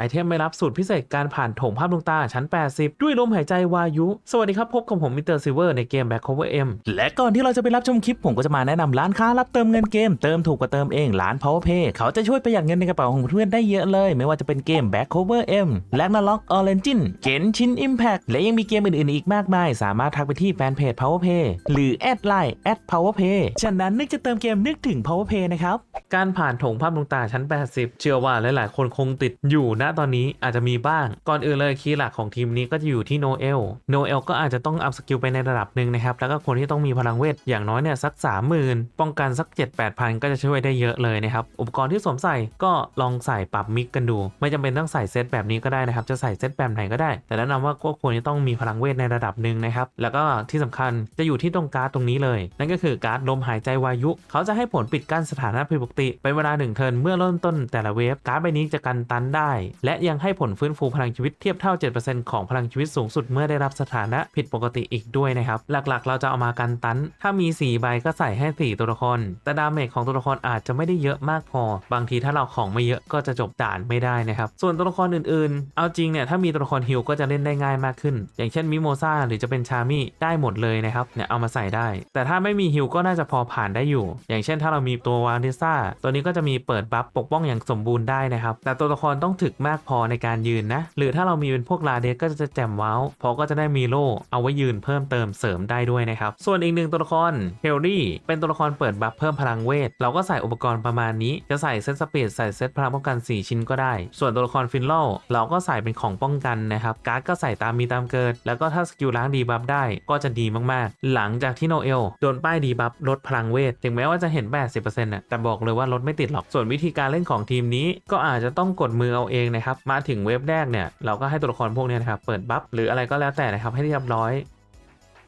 ไอเทมไม่รับสูตรพิเศษการผ่านถงภาพดวงตาชั้น 80 ด้วยลมหายใจวายุ สวัสดีครับ พบกับผมมิสเตอร์ซิเวอร์ในเกม Back Cover M และก่อนที่เราจะไปรับชมคลิป ผมก็จะมาแนะนำร้านค้ารับเติมเงินเกม เติมถูกกว่าเติมเองร้าน PowerPay เขาจะช่วยประหยัดเงินในกระเป๋าของเพื่อนได้เยอะเลย ไม่ว่าจะเป็นเกม Back Cover M และ n a l o g Origin เกนชิน Impact และยังมีเกมอื่นๆอีกมากมาย สามารถทักไปที่แฟนเพจ PowerPay หรือแอดไลน์แอด @PowerPay ฉะนั้นนึกจะเติมเกมนึกถึง PowerPay นะครับการผ่านถงภาพดวงตาชั้น 80 เชื่อว่าหลายๆ คนคงติดอยู่ณตอนนี้อาจจะมีบ้าง ก่อนอื่นเลยคีย์หลักของทีมนี้ก็จะอยู่ที่โนเอล โนเอลก็อาจจะต้องอัพสกิลไปในระดับหนึ่งนะครับ แล้วก็คนที่ต้องมีพลังเวทอย่างน้อยเนี่ยสัก 30,000 ป้องกันสัก 7-8พันก็จะช่วยได้เยอะเลยนะครับ อุปกรณ์ที่สวมใส่ก็ลองใส่ปรับมิกกันดู ไม่จำเป็นต้องใส่เซตแบบนี้ก็ได้นะครับ จะใส่เซตแบบไหนก็ได้ แต่แนะนำว่าก็ควรจะต้องมีพลังเวทในระดับหนึ่งนะครับ แล้วก็ที่สำคัญจะอยู่ที่ตรงการ์ดตรงนี้เลย นั่นก็คือการ์ดลมหายใจวายุ เขาจะให้ผลปิดกั้นสถานะผิดปกติเป็นเวลาหนึ่งเทิร์นเมื่อเริ่มต้นแต่ละเวฟการ์ดใบนี้จะกันตันได้และยังให้ผลฟื้นฟูพลังชีวิตเทียบเท่า 7%ของพลังชีวิตสูงสุดเมื่อได้รับสถานะผิดปกติอีกด้วยนะครับ หลักๆ เราจะเอามากันตัน ถ้ามี 4 ใบก็ใส่ให้ 4 ตัวละคร แต่ดาเมจของตัวละครอาจจะไม่ได้เยอะมากพอ บางทีถ้าเราของไม่เยอะก็จะจบด่านไม่ได้นะครับ ส่วนตัวละครอื่นๆ เอาจริงเนี่ยถ้ามีตัวละครฮิลก็จะเล่นได้ง่ายมากขึ้น อย่างเช่นมิโมซาหรือจะเป็นชามี่ได้หมดเลยนะครับ เนี่ยเอามาใส่ได้ แต่ถ้าไม่มีฮิลก็น่าจะพอผ่านได้อยู่ อย่างเช่นถ้าเรามีตัววานิซ่าตัวนี้ก็จะมีเปิดบัฟปกป้องอย่างสมบูรณ์ได้นะครับ แต่ตัวละครต้องถึกมากพอในการยืนนะ หรือถ้าเรามีเป็นพวกลาเดสก็จะแจ่มว้าวเพราะก็จะได้มีโล่เอาไว้ยืนเพิ่มเติมเสริมได้ด้วยนะครับ ส่วนอีกหนึ่งตัวละครเฮลลี่เป็นตัวละครเปิดบัฟเพิ่มพลังเวท เราก็ใส่อุปกรณ์ประมาณนี้ จะใส่เซตสปีดใส่เซตพลังป้องกัน 4 ชิ้นก็ได้ ส่วนตัวละครฟินโลเราก็ใส่เป็นของป้องกันนะครับ การ์ดก็ใส่ตามมีตามเกิด แล้วก็ถ้าสกิลล้างดีบัฟได้ก็จะดีมากๆ หลังจากที่โนเอลโดนป้ายดีบัฟลดพลังเวท ถึงแม้ว่าจะเห็น 80%น่ะแต่บอกเลยว่าลดไม่ติดหรอก ส่วนวิธีการเล่นของทีมนี้ก็อาจจะต้องกดมือเอาเองนะครับ มาถึงเว็บแรกเนี่ย เราก็ให้ตัวละครพวกเนี้ยนะครับ เปิดบัฟหรืออะไรก็แล้วแต่นะครับ ให้เรียบร้อย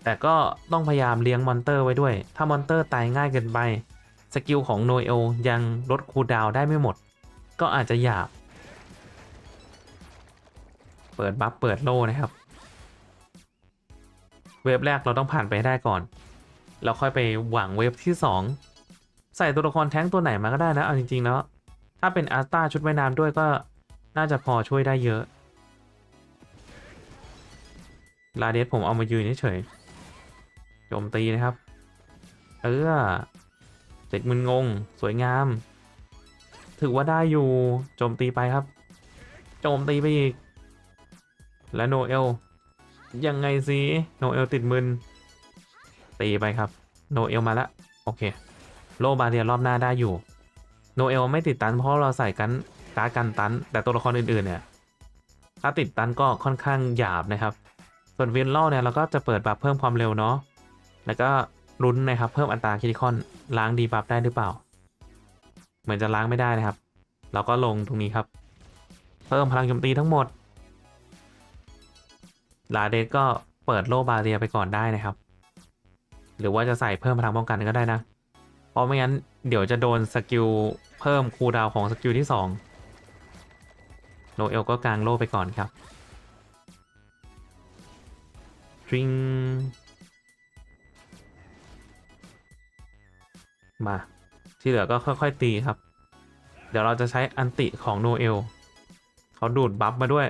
แต่ก็ต้องพยายามเลี้ยงมอนเตอร์ไว้ด้วย ถ้ามอนเตอร์ตายง่ายเกินไป สกิลของโนเอลยังลดคูดาวได้ไม่หมด ก็อาจจะหยาบ เปิดบัฟเปิดโล่นะครับ เวฟแรกเราต้องผ่านไปได้ก่อนแล้วค่อยไปหวังเวฟที่ 2 ใส่ตัวละครแท้งตัวไหนมาก็ได้นะ เอาจริงๆแล้วถ้าเป็นอาร์ตาชุดว่ายน้ำด้วยก็ น่าจะพอช่วยได้เยอะ ลาเดสผมเอามายืนเฉยโจมตีนะครับ เออเจ็ดมึนงง สวยงาม ถือว่าได้อยู่ โจมตีไปครับ โจมตีไปอีก และโนเอล ยังไงสิ โนเอลติดมึน ตีไปครับ โนเอลมาละ โอเค โลบาเรียรอบหน้าได้อยู่ โนเอลไม่ติดตันเพราะเราใส่กัน การดกันตัน แต่ตัวละครอื่นๆเนี่ยถ้าติดตันก็ค่อนข้างหยาบนะครับ ส่วนวินล่อเนี่ยเราก็จะเปิดบัฟเพิ่มความเร็วเนาะแล้วก็ลุ้นนะครับเพิ่มอัตราคิติคอนล้างดีบัฟได้หรือเปล่า เหมือนจะล้างไม่ได้นะครับ เราก็ลงตรงนี้ครับ เพิ่มพลังโจมตีทั้งหมดลาเดสก็เปิดโลบาเรียไปก่อนได้นะครับ หรือว่าจะใส่เพิ่มพลังป้องกันก็ได้นะ เพราะไม่งั้นเดี๋ยวจะโดนสกิลเพิ่มคูลดาวของสกิลที่ 2 โนเอลก็กางโล่ไปก่อนครับทริงมา ที่เหลือก็ค่อยๆ ตีครับ เดี๋ยวเราจะใช้อันติของโนเอลเขาดูดบัฟมาด้วย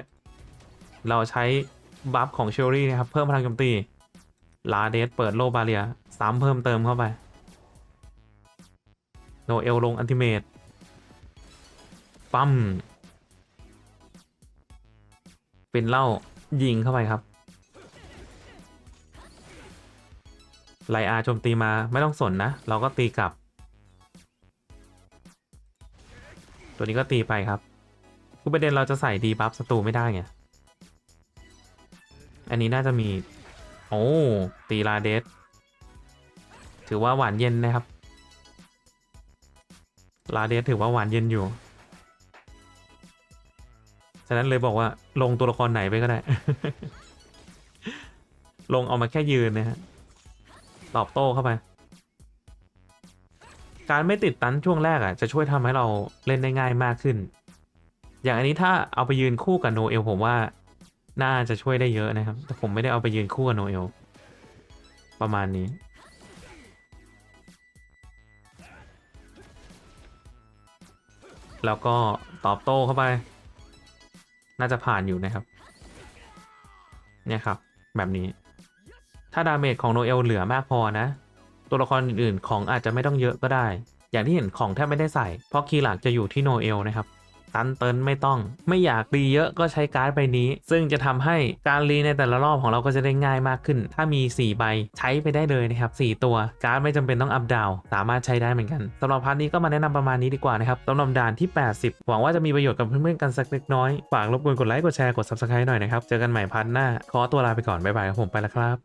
เราใช้บัฟของเชอรี่นะครับ เพิ่มพลังโจมตี ลาเดสเปิดโลบาเรียซ้ำเพิ่มเติมเข้าไป โนเอลลงอันติเมตปั๊ม เป็นเล่ายิงเข้าไปครับไลอาโจมตีมาไม่ต้องสนนะ เราก็ตีกลับ ตัวนี้ก็ตีไปครับคือประเด็นเราจะใส่ดีบัฟศัตรูไม่ได้ไง อันนี้น่าจะมี โอ้ ตีลาเดสถือว่าหวานเย็นนะครับ ลาเดสถือว่าหวานเย็นอยู่ะนั้นเลยบอกว่าลงตัวละครไหนไปก็ได้ ลงเอามาแค่ยืนนะฮะ ตอบโต้เข้าไป การไม่ติดตันช่วงแรกอะ จะช่วยทำให้เราเล่นได้ง่ายมากขึ้น อย่างอันนี้ถ้าเอาไปยืนคู่กับโนเอลผมว่า น่าจะช่วยได้เยอะนะครับ แต่ผมไม่ได้เอาไปยืนคู่กับโนเอลประมาณนี้แล้วก็ตอบโต้เข้าไป น่าจะผ่านอยู่นะครับ เนี่ยครับ แบบนี้ ถ้าดาเมจของโนเอลเหลือมากพอนะ ตัวละครอื่นๆของอาจจะไม่ต้องเยอะก็ได้ อย่างที่เห็นของแทบไม่ได้ใส่ เพราะคีย์หลักจะอยู่ที่โนเอลนะครับ ตันเตินไม่ต้อง ไม่อยากรีเยอะก็ใช้การ์ดใบนี้ ซึ่งจะทำให้การรีในแต่ละรอบของเราก็จะได้ง่ายมากขึ้น ถ้ามี 4 ใบใช้ไปได้เลยนะครับ4ตัวการ์ดไม่จำเป็นต้องอัพดาวสามารถใช้ได้เหมือนกันสำหรับพาร์ทนี้ก็มาแนะนำประมาณนี้ดีกว่านะครับสำหรับด่านที่ 80 หวังว่าจะมีประโยชน์กับเพื่อนๆกันสักเล็กน้อยฝากรบกวนกดไลค์กดแชร์กด subscribe หน่อยนะครับเจอกันใหม่พาร์ทหน้าขอตัวลาไปก่อนบ๊ายบายครับผมไปแล้วครับ